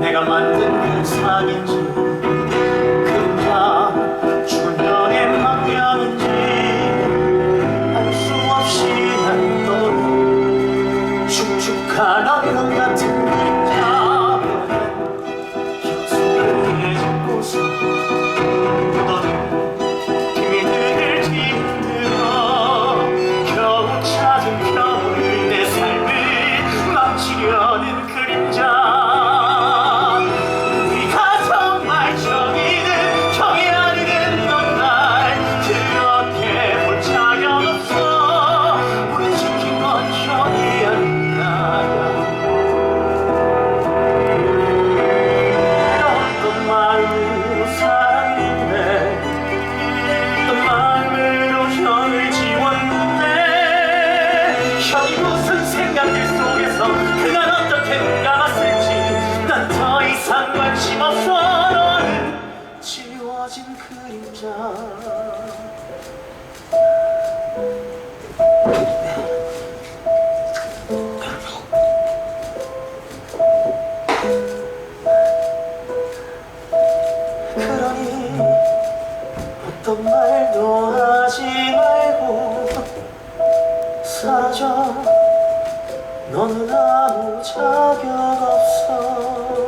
내가 만든 그 사랑인지 형이 무슨 생각들 속에서 그간 어떻게 감았을지 난 더 이상 관심 없어 너는 지워진 그림자. 그러니 어떤 말도 하지 말고 사라져. 너는 아무 자격 없어